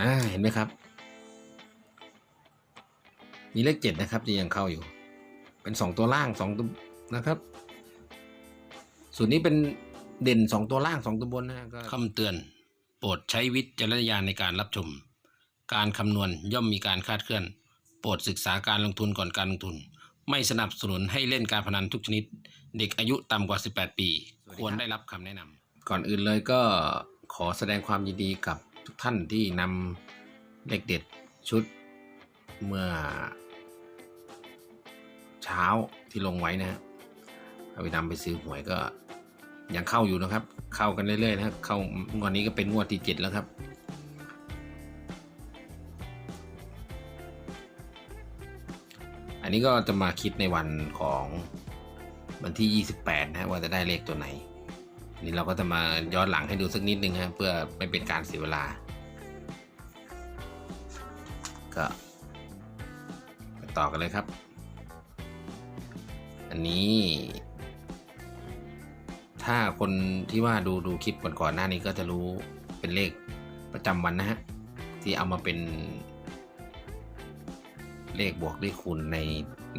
อ่าเห็นไหมครับ มีเลขเจ็ดนะครับที่ยังเข้าอยู่ เป็นสองตัวล่างสองตัวนะครับ ส่วนนี้เป็นเด่นสองตัวล่างสองตัวบนนะก็คำเตือน โปรดใช้วิจารณญาณในการรับชม การคำนวณย่อมมีการคลาดเคลื่อน โปรดศึกษาการลงทุนก่อนการลงทุน ไม่สนับสนุนให้เล่นการพนันทุกชนิด เด็กอายุต่ำกว่า 18 ปี ควรได้รับคำแนะนำก่อนอื่นเลยก็ขอแสดงความยินดีกับ ทุกท่านที่นำเลขเด็ดชุดเมื่อ เช้าที่ลงไว้นะฮะเอาไปนำไปซื้อหวยก็ยังเข้าอยู่นะครับ เข้ากันเรื่อยๆนะครับ เข้างวดนี้ก็เป็นงวดที่เจ็ดแล้วครับ อันนี้ก็จะมาคิดในวันของวันที่ 28 นะฮะว่าจะได้เลขตัวไหน นนี้เราก็จะมาย้อนหลังให้ดูสักนิดนึงฮะเพื่อไม่เป็นการเสียเวลา ก็ไปต่อกันเลยครับ อันนี้ ถ้าคนที่ว่าดูดูคลิปก่อนๆหน้านี้ก็จะรู้เป็นเลขประจำวันนะฮะ ที่เอามาเป็น เลขบวกเลขคูณใน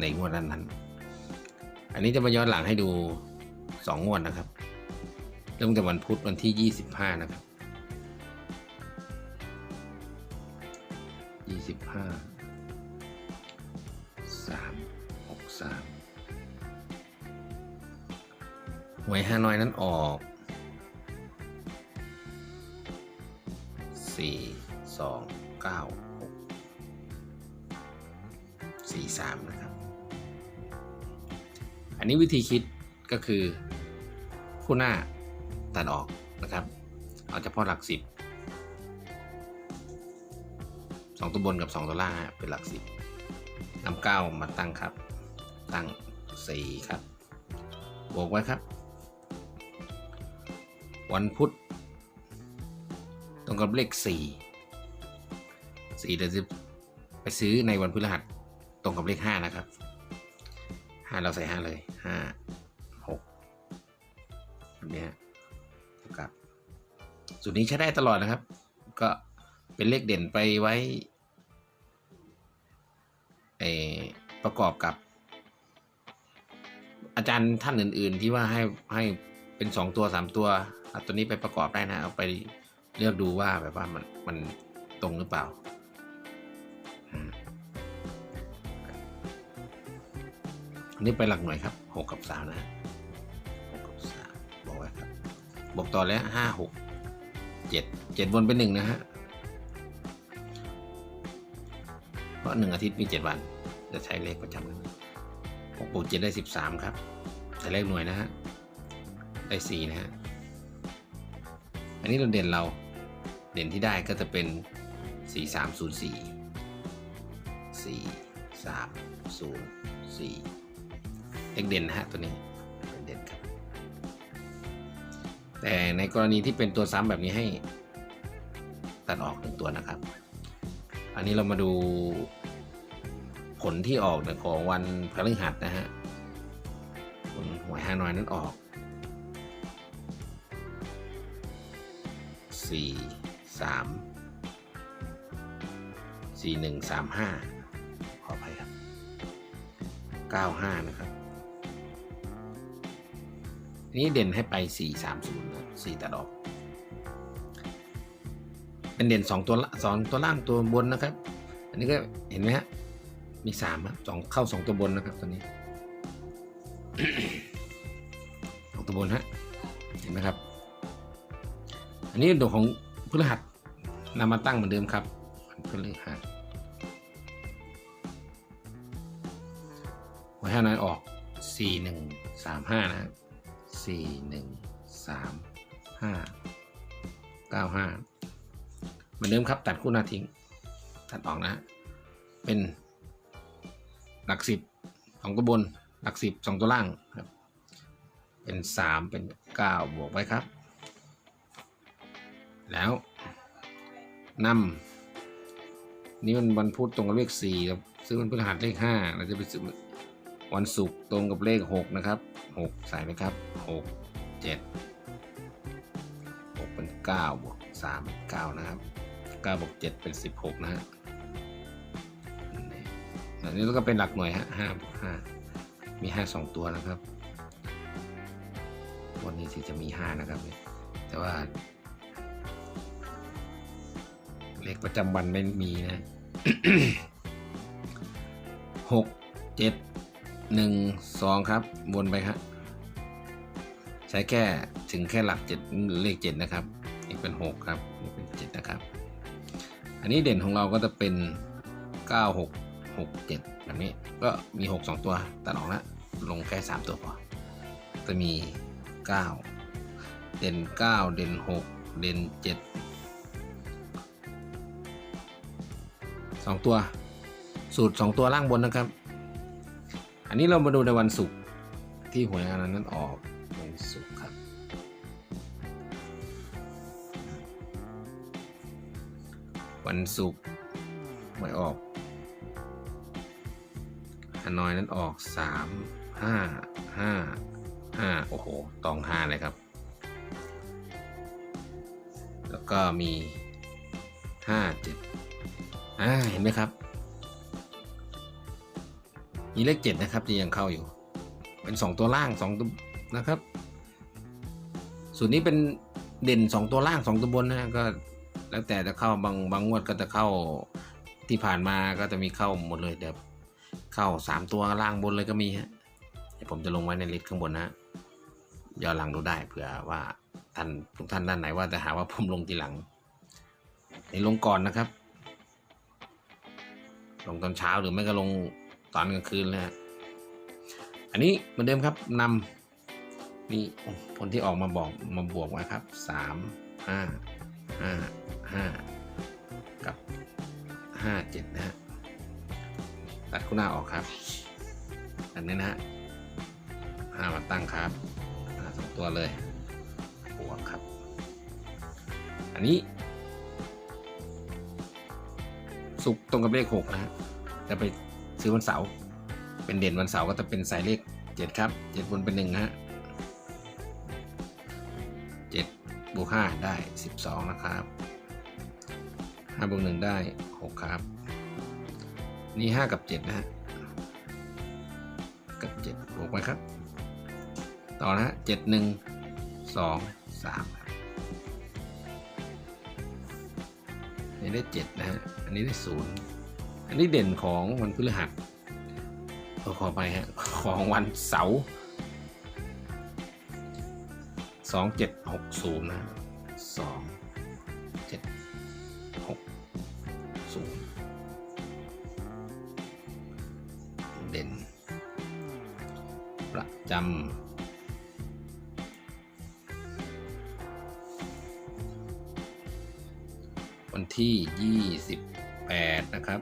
ในงวดนั้นนั้นๆอันนี้จะมาย้อนหลังให้ดูสองงวดนะครับ ริ่มจากวันพุธวันที่ยี่สิบห้านะครับยี่สิบห้าสามหกสามหวยฮานอยนั้นออกสี่สองเก้าหกสี่สามนะครับ อันนี้วิธีคิดก็คือคู่หน้า ตัดออกนะครับ เอาเฉพาะหลักสิบสองตัวบนกับสองตัวล่างเป็นหลักสิบนำเก้ามาตั้งครับ ตั้งสี่ครับบวกไว้ครับ วันพุธตรงกับเลขสี่สี่เดี๋ยวจะไปซื้อในวันพฤหัสตรงกับเลขห้านะครับห้าเราใส่ห้าเลยห้าหกแบบเนี้ย สูตรนี้ใช้ได้ตลอดนะครับ ก็เป็นเลขเด่นไปไว้ประกอบกับ อาจารย์ท่านอื่น ๆ ที่ว่าให้ให้เป็นสองตัวสามตัวเอาตัวนี้ไปประกอบได้นะเอาไปเลือกดูว่าแบบว่ามันมันตรงหรือเปล่าอันนี้ไปหลักหน่วยครับหกกับสามนะฮะหกกับสามบอกไว้ครับ บอกต่อแล้วห้าหก เจ็ดเจ็ดวนเป็นหนึ่งนะฮะ เพราะหนึ่งอาทิตย์มีเจ็ดวัน จะใช้เลขประจำนั้นหกบวกเจ็ดได้สิบสามครับ แต่เลขหน่วยนะฮะ ได้สี่นะฮะ อันนี้เราเด่นเรา เด่นที่ได้ก็จะเป็นสี่สามศูนย์สี่สี่สามศูนย์สี่เลขเด่นนะฮะตัวนี้ แต่ในกรณีที่เป็นตัวซ้ำแบบนี้ให้ตัดออกหนึ่งตัวนะครับ อันนี้เรามาดูผลที่ออกของวันพฤหัสนะฮะผลหวยฮานอยนั้นออกสี่สามสี่หนึ่งสามห้าขออภัยครับเก้าห้านะครับ นี่เด่นให้ไปสี่สามศูนย์สี่ตัดออก เป็นเด่นสองตัวละสองตัวล่างตัวบนนะครับ อันนี้ก็เห็นไหมฮะ มีสามครับสองเข้าสองตัวบนนะครับตัวนี้สองตัวบนฮะ เห็นไหมครับ อันนี้ดวงของพฤหัสนำมาตั้งเหมือนเดิมครับพฤหัสหัวห้าน้อออกสี่หนึ่งสามห้านะ สี่หนึ่งสามห้าเก้าห้าเหมือนเดิมครับตัดคู่หน้าทิ้ง ตัดออกนะ เป็นหลักสิบสองตัวบน หลักสิบสองตัวล่างครับ เป็นสามเป็นเก้าบวกไว้ครับ แล้วนำนี่มันวันพุธตรงกับเลขสี่ครับซึ่งมันพฤหัสเลขห้าเราจะไปซื้อวันศุกร์ตรงกับเลขหกนะครับหกใส่ไหมครับ กเจ็ดหกเป็นเก้าบวกสามเป็นเก้านะครับเก้าบวกเจ็ดเป็นสิบหกนะฮะอันนี้แล้วก็เป็นหลักหน่วยฮะห้าบวกห้ามีห้าสองตัวนะครับ วันนี้ที่จะมีห้านะครับ แต่ว่า เลขประจำวันไม่มีนะหกเจ็ดหนึ่งสองครับ วนไปครับ ใช้แค่ถึงแค่หลักเจ็ดเลขเจ็ดนะครับนี่เป็นหกครับนี่เป็นเจ็ดนะครับ อันนี้เด่นของเราก็จะเป็นเก้าหกหกเจ็ดแบบนี้ก็มีหกสองตัวตัดออกแล้วลงแค่สามตัวพอจะมีเก้าเด่นเก้าเด่นหกเด่นเจ็ดสองตัว สูตรสองตัวล่างบนนะครับ อันนี้เรามาดูในวันศุกร์ที่หวยอันนั้นออก วันศุกร์ครับ วันศุกร์หวยออกฮานอยนั้นออกสามห้าห้าห้าโอ้โห ตองห้าเลยครับ แล้วก็มีห้าเจ็ดอ่าเห็นไหมครับ มีเลขเจ็ดนะครับที่ยังเข้าอยู่ เป็นสองตัวล่างสองตัวนะครับ ส่วนนี้เป็นเด่นสองตัวล่างสองตัวบนนะก็แล้วแต่จะเข้าบางบางงวดก็จะเข้าที่ผ่านมาก็จะมีเข้าหมดเลยเดี๋ยวเข้าสามตัวล่างบนเลยก็มีฮะเดี๋ยวผมจะลงไว้ในลิสต์ข้างบนนะย้อนหลังดูได้เผื่อว่าท่านทุกท่านด้านไหนว่าจะหาว่าผมลงทีหลังในลงก่อนนะครับ ลงตอนเช้าหรือไม่ก็ลงตอนกลางคืนเลยฮะอันนี้เหมือนเดิมครับนำ นี่ผลที่ออกมาบอกมาบวกมาครับสามห้าห้าห้ากับห้าเจ็ดนะฮะตัดคู่หน้าออกครับอันนี้นะฮะห้ามาตั้งครับสองตัวเลยบวกครับ อันนี้ สุกตรงกับเลขหกนะฮะจะไปซื้อวันเสาร์เป็นเด่นวันเสาร์ก็จะเป็นสายเลขเจ็ดครับเจ็ดบนเป็นหนึ่งฮะ บวกห้าได้สิบสองนะครับห้าบวกหนึ่งได้หกครับ นี่ห้ากับเจ็ดนะฮะ กับเจ็ดบวกไปครับ ต่อนะฮะเจ็ดหนึ่งสองสามครับอันนี้ได้เจ็ดนะฮะ อันนี้ได้ศูนย์อันนี้เด่นของวันพฤหัสขอขอไปฮะ ของวันเสาร์ สองเจ็ดหกศูนย์นะสองเจ็ดหกศูนย์เด่น ประจำวันที่28นะครับ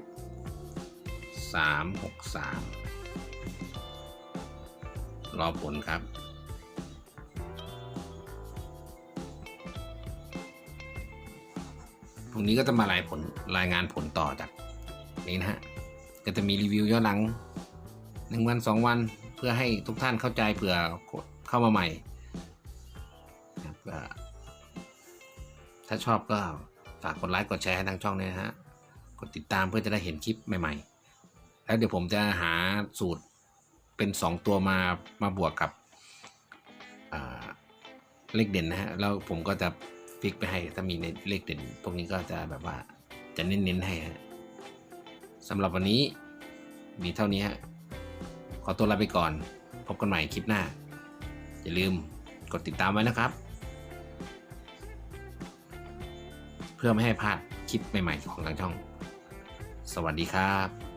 363รอผลครับ พรุ่งนี้ก็จะมารายผลรายงานผลต่อจากนี้นะฮะ ก็จะมีรีวิวย้อนหลังหนึ่งวันสองวันเพื่อให้ทุกท่านเข้าใจเผื่อเข้ามาใหม่ถ้าชอบก็ฝากกดไลค์กดแชร์ให้ทางช่องด้วยนะฮะ กดติดตามเพื่อจะได้เห็นคลิปใหม่ๆ แล้วเดี๋ยวผมจะหาสูตรเป็น 2 ตัวมามาบวกกับเลขเด่นนะฮะ แล้วผมก็จะ ฟิกไปให้ถ้ามีในเลขเด่น พวกนี้ก็จะแบบว่าจะเน้นๆให้ฮะสำหรับวันนี้มีเท่านี้ฮะขอตัวลาไปก่อน พบกันใหม่คลิปหน้า อย่าลืมกดติดตามไว้นะครับ เพื่อไม่ให้พลาดคลิปใหม่ๆของทางช่อง สวัสดีครับ